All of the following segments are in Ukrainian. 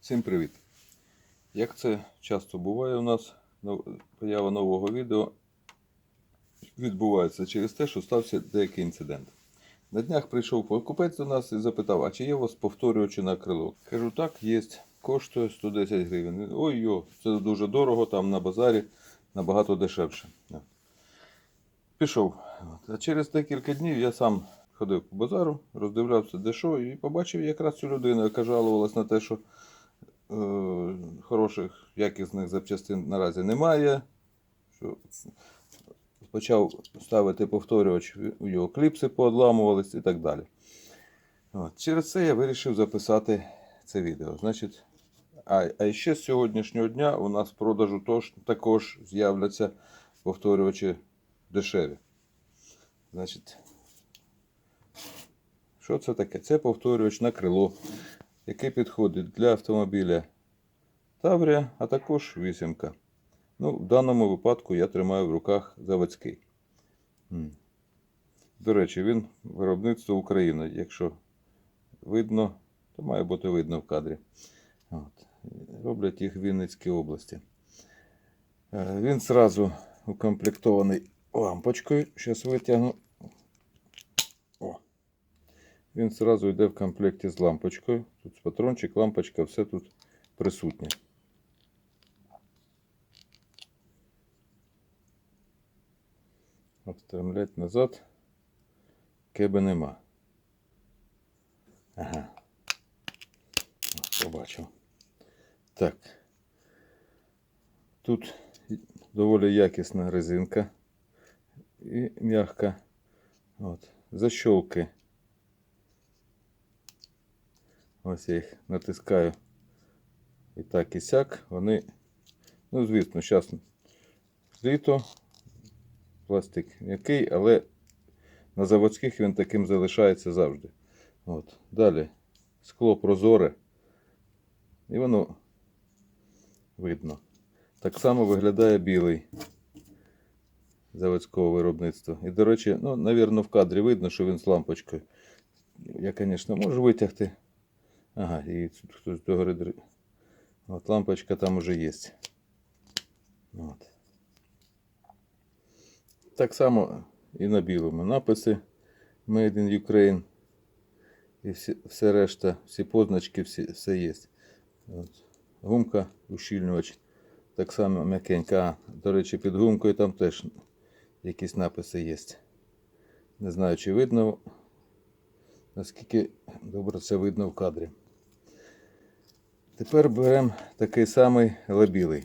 Всім привіт! Як це часто буває у нас, поява нового відео відбувається через те, що стався деякий інцидент. На днях прийшов покупець до нас і запитав, а чи є у вас повторювачі на крило? Кажу, так, є. Коштує 110 гривень. Ой йо, це дуже дорого, там на базарі набагато дешевше. Пішов. А через декілька днів я сам ходив по базару, роздивлявся де що, і побачив якраз цю людину, яка жалувалась на те, що хороших якісних запчастин наразі немає. Що почав ставити повторювач, у його кліпси поодламувались і так далі. От. Через це я вирішив записати це відео. Значить, а, а ще з сьогоднішнього дня у нас в продажу тож, також з'являться повторювачі дешеві. Значить, що це таке? Це повторювач на крило, який підходить для автомобіля Таврія, а також вісімка. Ну, в даному випадку я тримаю в руках заводський. До речі, він виробництво України. Якщо видно, то має бути видно в кадрі. От. Роблять їх в Вінницькій області. Е, Він зразу укомплектований лампочкою. Зараз витягну. Він зразу йде в комплекті з лампочкою. Тут патрончик, лампочка, все тут присутнє. Отстремлять назад. Кеби нема. Ага. Побачив. Так. Тут доволі якісна резинка і м'яка. От. Защолки. Ось я їх натискаю і так і сяк. Вони, ну, звісно, зараз літо, пластик м'який, але на заводських він таким залишається завжди. От. Далі скло прозоре. І воно видно. Так само виглядає білий заводського виробництва. І, до речі, ну, навірно, в кадрі видно, що він з лампочкою. Я, звісно, можу витягти. Ага, і тут хтось догори. От лампочка там уже є. От. Так само і на білому написи Made in Ukraine. І всі, все решта, всі позначки, всі, все є. От. Гумка, ущільнювач. Так само м'якенька. До речі, під гумкою там теж якісь написи є. Не знаю, чи видно, наскільки добре це видно в кадрі. Тепер беремо такий самий, але білий.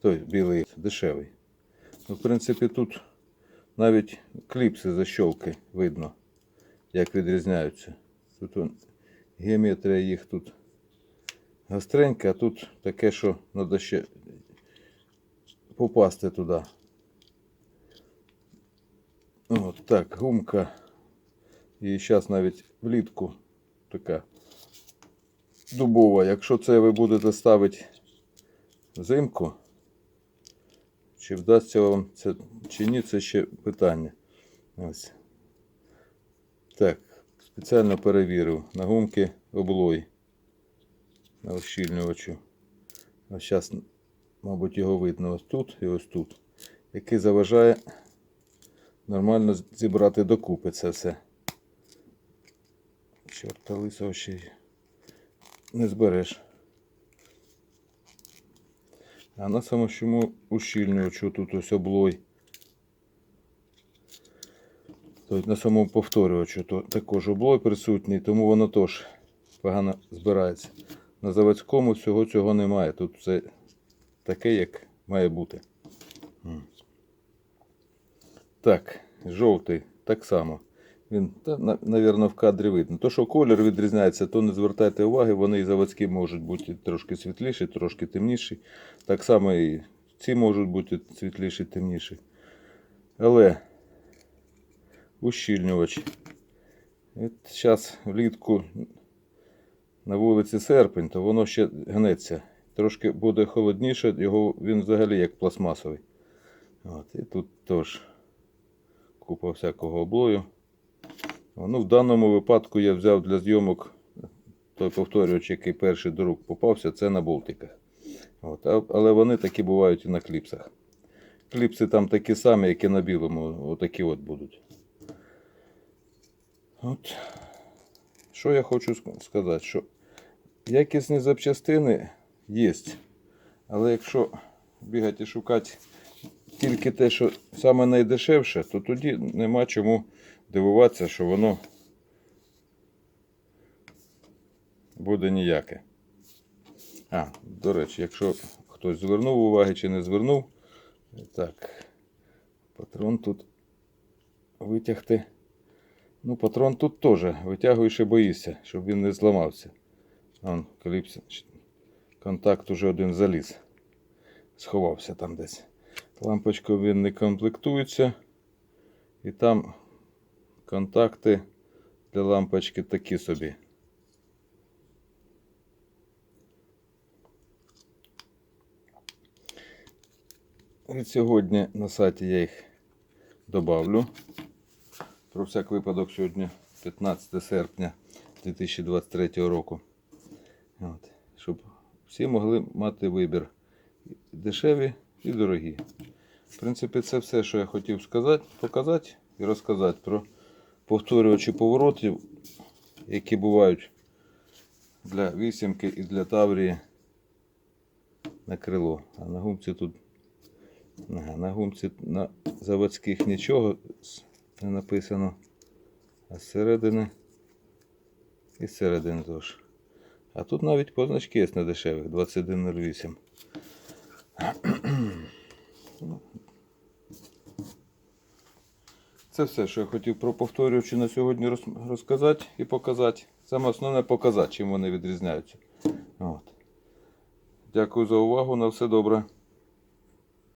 Той білий дешевий. Ну, в принципі, тут навіть кліпси защолки видно, як відрізняються. Тут он, геометрія їх тут гостренька, а тут таке, що треба ще попасти туди. От так, гумка. І зараз навіть влітку така дубова. Якщо це ви будете ставити взимку, чи вдасться вам це чи ні, це ще питання. Ось. Так, спеціально перевірив на гумки облой на ощільнювачу. Ось зараз, мабуть, його видно ось тут і ось тут, який заважає нормально зібрати докупи це все. Чорта лисого ще й не збереш. А на самому ущільнювачу тут ось облой. Тобто на самому повторювачу то також облой присутній, тому воно теж погано збирається. На заводському всього цього немає. Тут все таке, як має бути. Так, жовтий так само. Він, та, на- навірно, в кадрі видно. То, що колір відрізняється, то не звертайте уваги, вони і заводські можуть бути трошки світліші, трошки темніші. Так само і ці можуть бути світліші, темніші. Але ущільнювач. Зараз влітку на вулиці серпень, то воно ще гнеться. Трошки буде холодніше, його він взагалі як пластмасовий. От, і тут теж купа всякого облою. Ну, в даному випадку я взяв для зйомок той повторювач, який перший до рук попався, це на болтиках. От. Але вони такі бувають і на кліпсах. Кліпси там такі самі, як і на білому, отакі от будуть. От. Що я хочу сказати, що якісні запчастини є. Але якщо бігати і шукати тільки те, що саме найдешевше, то тоді нема чому дивуватися, що воно буде ніяке. А, до речі, якщо хтось звернув уваги чи не звернув, так, патрон тут витягти. Ну, патрон тут теж витягуєш і боїшся, щоб він не зламався. Вон, кліпс, контакт уже один заліз. Сховався там десь. Лампочкою він не комплектується. І там контакти для лампочки такі собі. Від сьогодні на сайті я їх добавлю. Про всяк випадок сьогодні 15 серпня 2023 року. От. Щоб всі могли мати вибір. Дешеві і дорогі. В принципі, це все, що я хотів сказати, показати і розказати про повторювачі поворотів, які бувають для вісімки і для таврії на крило. А на гумці тут на гумці на заводських нічого не написано. А зсередини і зсередини теж. А тут навіть позначки є на дешевих 2108. Це все, що я хотів про повторювачі на сьогодні розказати і показати. Саме основне показати, чим вони відрізняються. От. Дякую за увагу. На все добре.